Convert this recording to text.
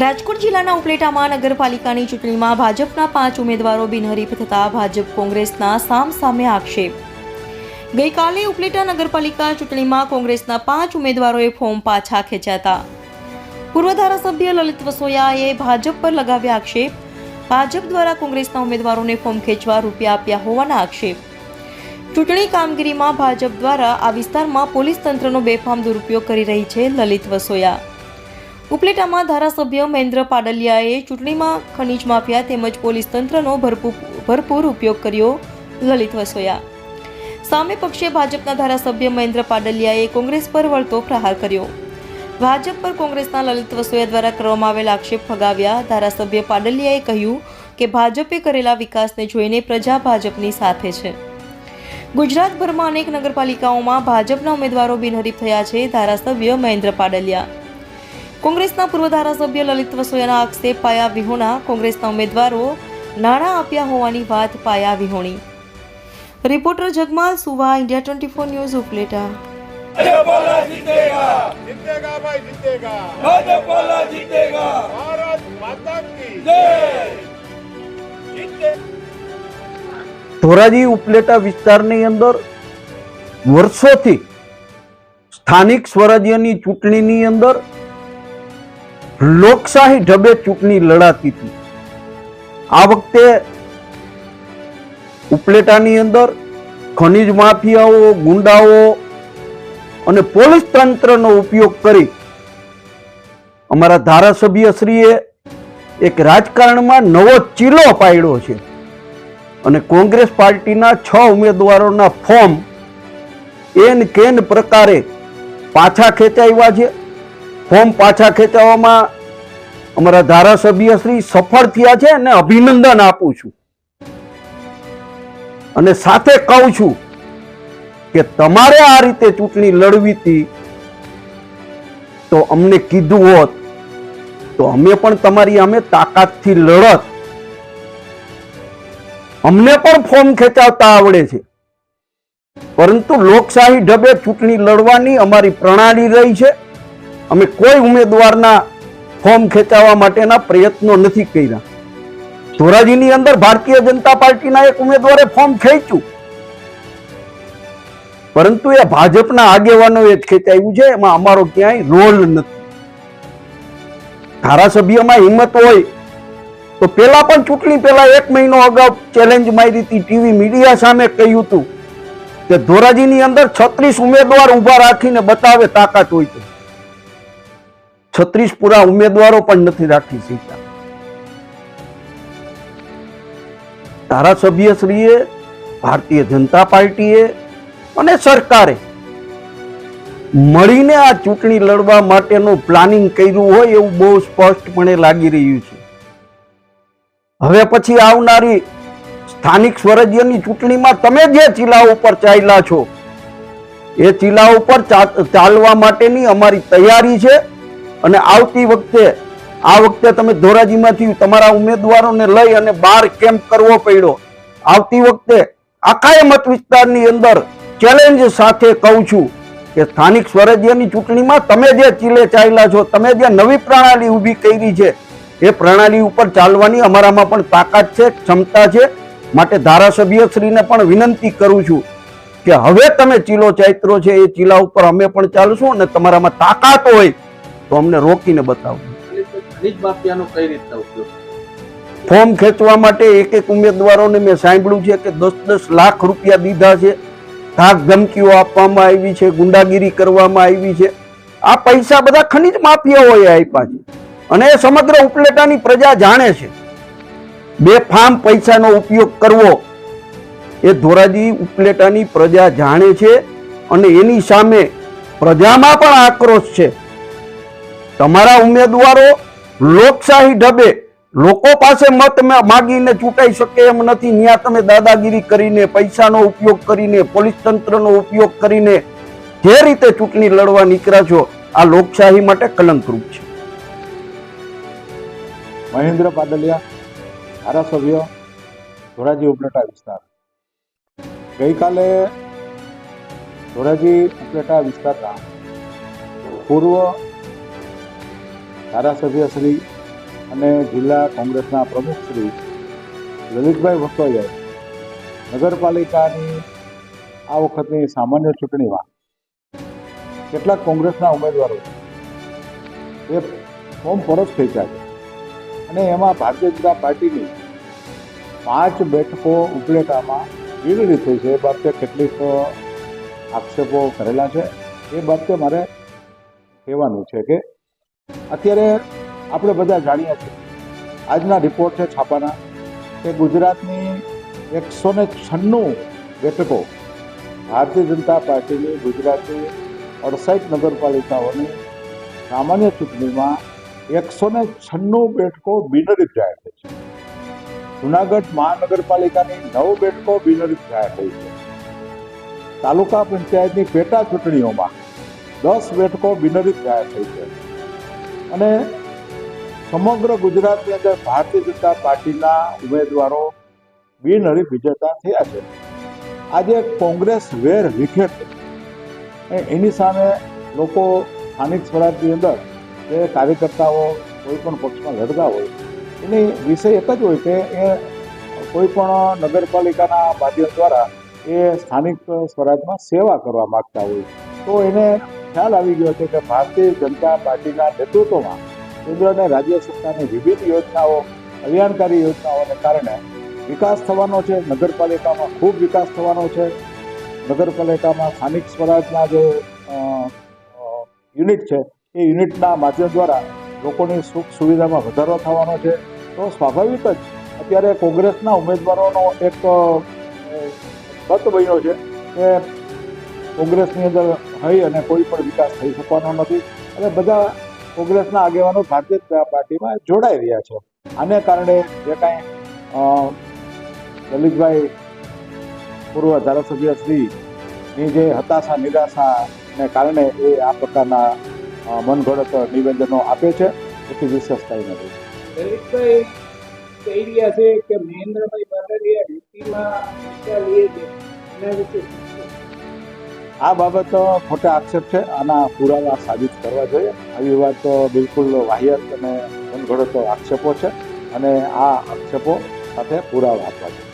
રાજકોટ જિલ્લાના ઉપલેટામાં નગરપાલિકાની ચૂંટણીમાં ભાજપના પાંચ ઉમેદવારો બિનહરીફ થતા ભાજપ કોંગ્રેસના સામ સામે આક્ષેપ. ગઈકાલે ઉપલેટા નગરપાલિકા ચૂંટણીમાં કોંગ્રેસના પાંચ ઉમેદવારોએ ફોર્મ પાછા ખેંચ્યા હતા પૂર્વ ધારાસભ્ય લલિત વસોયાએ ભાજપ પર લગાવ્યા આક્ષેપ. ભાજપ દ્વારા કોંગ્રેસના ઉમેદવારોને ફોર્મ ખેંચવા રૂપિયા આપ્યા હોવાના આક્ષેપ. ચૂંટણી કામગીરીમાં ભાજપ દ્વારા આ વિસ્તારમાં પોલીસ તંત્રનો બેફામ દુરુપયોગ કરી રહી છે લલિત વસોયા. ઉપલેટામાં ધારાસભ્ય મહેન્દ્ર પાડલિયાએ ચૂંટણીમાં ખનીજ માફિયા તેમજ પોલીસ તંત્રનો ભરપૂર ઉપયોગ કર્યો, લલિત વસોયા. સામે પક્ષે ભાજપના ધારાસભ્ય મહેન્દ્ર પાડલિયાએ કોંગ્રેસ પર વળતો પ્રહાર કર્યો. ભાજપ પર કોંગ્રેસના લલિત વસોયા દ્વારા કરવામાં આવેલા આક્ષેપ ફગાવ્યા. ધારાસભ્ય પાડલિયાએ કહ્યું કે ભાજપે કરેલા વિકાસને જોઈને પ્રજા ભાજપની સાથે છે. ગુજરાતભરમાં અનેક નગરપાલિકાઓમાં ભાજપના ઉમેદવારો બિનહરીફ થયા છે, ધારાસભ્ય મહેન્દ્ર પાડલિયા. કોંગ્રેસના પૂર્વ ધારાસભ્ય લલિત વસોયાના આક્ષેપ પાયા વિહોણા કોંગ્રેસના ઉમેદવારો નાણાં આપ્યા હોવાની વાત પાયા વિહોણી reporter Jagmal Suva India twenty four news Upleta Bhajpa जीतेगा जीतेगा भाई जीतेगा भाजपा जीतेगा भारत माता की जय जीते ધોરાજી ઉપલેટા વિસ્તારની અંદર વર્ષોથી સ્થાનિક સ્વરાજ્યની ચૂંટણીની અંદર લોકશાહી ઢબે ચૂંટણી લડાતી હતી. આ વખતે ઉપલેટાની અંદર ખનિજ માફિયાઓ, ગુંડાઓ અને પોલીસ તંત્રનો ઉપયોગ કરી અમારા ધારાસભ્યશ્રીએ એક રાજકારણમાં નવો ચીલો પાડ્યો છે અને કોંગ્રેસ પાર્ટીના છ ઉમેદવારોના ફોર્મ એન કેન પ્રકારે પાછા ખેંચાવ્યા છે. ફોર્મ પાછા ખેંચાવવામાં અમારા ધારાસભ્ય શ્રી સફળ થયા છે અને અભિનંદન આપું છું. અને સાથે કહું છું કે તમારે આ રીતે ચૂંટણી લડવી હતી તો અમને કીધું હોત, તો અમે પણ તમારી અમે તાકાતથી લડત. અમને પણ ફોર્મ ખેંચાવતા આવડે છે. પરંતુ લોકશાહી ઢબે ચૂંટણી લડવાની અમારી પ્રણાલી રહી છે. અમે કોઈ ઉમેદવારના ફોર્મ ખેંચાવવા માટેના પ્રયત્નો નથી કર્યા. ધોરાજીની અંદર ભારતીય જનતા પાર્ટીના એક ઉમેદવારે ફોર્મ ખેંચ્યું. પરંતુ એ ભાજપના આગેવાનોએ જ ખેંચાયું છે, એમાં અમારો ક્યાંય રોલ નથી. ધારાસભ્યમાં હિંમત હોય, તો પેલા પણ ચૂંટણી પેલા એક મહિનો અગાઉ ચેલેન્જ મારી હતી ટીવી મીડિયા સામે કહ્યું હતું કે ધોરાજીની અંદર છત્રીસ ઉમેદવાર ઊભા રાખીને બતાવે તાકાત હોય તો. છત્રીસ પૂરા ઉમેદવારો પણ નથી રાખી શક્યા. ધારાસભ્યશ્રીએ ભારતીય જનતા પાર્ટીએ અને સરકારે મળીને આ ચૂંટણી લડવા માટેનું પ્લાનિંગ કર્યું હોય એવું બહુ સ્પષ્ટપણે લાગી રહ્યું છે. હવે પછી આવનારી સ્થાનિક સ્વરાજ્યની ચૂંટણીમાં તમે જે ચીલા ઉપર ચાલ્યા છો, એ ચીલા ઉપર ચાલવા માટેની અમારી તૈયારી છે. અને આવતી વખતે, આ વખતે તમે ધોરાજીમાંથી તમારા ઉમેદવારોને લઈ અને બાર કેમ્પ કરવો પડ્યો. આવતી વખતે આખા મત વિસ્તારની અંદર ચેલેન્જ સાથે કહું છું કે સ્થાનિક સ્વરાજ્યની ચૂંટણીમાં તમે જે ચીલે ચાલ્યા છો, તમે જે નવી પ્રણાલી ઊભી કરી છે, એ પ્રણાલી ઉપર ચાલવાની અમારામાં પણ તાકાત છે, ક્ષમતા છે. માટે ધારાસભ્યશ્રીને પણ વિનંતી કરું છું કે હવે તમે ચીલો ચૈત્રો છે, એ ચીલા ઉપર અમે પણ ચાલશું અને તમારામાં તાકાત હોય તો અમને રોકીને બતાવો. ખનીજ ફોર્મ ખેંચવા માટે એક એક ઉમેદવારોને મેં સાંભળ્યું છે કે દસ દસ લાખ રૂપિયા દીધા છે. ધાક ધમકીઓ આપવામાં આવી છે ગુંડાગીરી કરવામાં આવી છે. આ પૈસા બધા ખનીજ માફિયાઓએ આપ્યા છે. અને એ સમગ્ર ઉપલેટાની પ્રજા જાણે છે. બે ફામ પૈસાનો ઉપયોગ કરવો એ ધોરાજી ઉપલેટાની પ્રજા જાણે છે અને એની સામે પ્રજામાં પણ આક્રોશ છે. તમારા ઉમેદવારો લોકશાહી ઢબે લોકો પાસે મત માગીને ચૂંટાઈ શકે એમ નથી. ત્યાં તમે દાદાગીરી કરીને, પૈસાનો ઉપયોગ કરીને, પોલીસ તંત્રનો ઉપયોગ કરીને જે રીતે ચૂંટણી લડવા નીકળ્યા છો, આ લોકશાહી માટે કલંકરૂપ છે. મહેન્દ્ર પાડલિયા ધારાસભ્ય, ધોરાજી ઉપલેટા વિસ્તાર. ગઈકાલે ધોરાજી ઉપલેટા વિસ્તારના પૂર્વ ધારાસભ્ય શ્રી અને જિલ્લા કોંગ્રેસના પ્રમુખ શ્રી લલિતભાઈ વસોયાએ નગરપાલિકાની આ વખતની સામાન્ય ચૂંટણીમાં કેટલાક કોંગ્રેસના ઉમેદવારો એ ફોર્મ પરત ખેંચ્યા છે. અને એમાં ભારતીય જનતા પાર્ટીની પાંચ બેઠકો ઉપલેટામાં કેવી થઈ છે એ બાબતે કેટલીક આક્ષેપો કરેલા છે. એ બાબતે મારે કહેવાનું છે કે અત્યારે આપણે બધા જાણીએ છીએ. આજના રિપોર્ટ છે છાપાના કે ગુજરાતની એકસો ને છન્નું બેઠકો ભારતીય જનતા પાર્ટીની ગુજરાતની અડસાઠ નગરપાલિકાઓની સામાન્ય ચૂંટણીમાં એકસો ને છન્નું બેઠકો બિનરીત જાહેર થઈ છે. જુનાગઢ મહાનગરપાલિકાની નવ બેઠકો બિનરીત જાહેર થઈ છે. તાલુકા પંચાયતની પેટા ચૂંટણીઓમાં દસ બેઠકો બિનરીત જાહેર થઈ છે. અને સમગ્ર ગુજરાતની અંદર ભારતીય જનતા પાર્ટીના ઉમેદવારો બિનહરીફ વિજેતા થયા છે. આજે કોંગ્રેસ વેર વિખેર એની સામે લોકો સ્થાનિક સ્વરાજની અંદર જે કાર્યકર્તાઓ કોઈ પણ પક્ષમાં લડતા હોય, એની વિષય એક જ હોય કે એ કોઈ પણ નગરપાલિકાના માધ્યમ દ્વારા એ સ્થાનિક સ્વરાજમાં સેવા કરવા માગતા હોય. તો એને ખ્યાલ આવી ગયો છે કે ભારતીય જનતા પાર્ટીના નેતૃત્વમાં કેન્દ્ર અને રાજ્ય સરકારની વિવિધ યોજનાઓ, કલ્યાણકારી યોજનાઓને કારણે વિકાસ થવાનો છે. નગરપાલિકામાં ખૂબ વિકાસ થવાનો છે. નગરપાલિકામાં સ્થાનિક સ્વરાજના જે યુનિટ છે, એ યુનિટના માધ્યમ દ્વારા લોકોની સુખ સુવિધામાં વધારો થવાનો છે. તો સ્વાભાવિક જ અત્યારે કોંગ્રેસના ઉમેદવારોનો એક મત બન્યો છે કે કોંગ્રેસની અંદર થઈ અને કોઈ પણ વિકાસ થઈ શકવાનો નથી. અને બધા કોંગ્રેસના આગેવાનો ભારતીય પાર્ટીમાં જોડાઈ રહ્યા છે. આને કારણે જે કાંઈ લલિતભાઈ પૂર્વ ધારાસભ્ય શ્રીની જે હતાશા, નિરાશાને કારણે એ આ પ્રકારના મનગઢત નિવેદનો આપે છે. એથી વિશેષ કંઈ નથી. દલિતભાઈ કહી રહ્યા છે કે મહેન્દ્રભાઈ પાટડીયા નીતિમાં છે એના વિશે? આ બાબત ખોટા આક્ષેપ છે. આના પુરાવા સાબિત કરવા જોઈએ. આવી વાત બિલકુલ વાહિયાત અને મનગઢત આક્ષેપો છે. અને આ આક્ષેપો સાથે પુરાવા આપવા જોઈએ.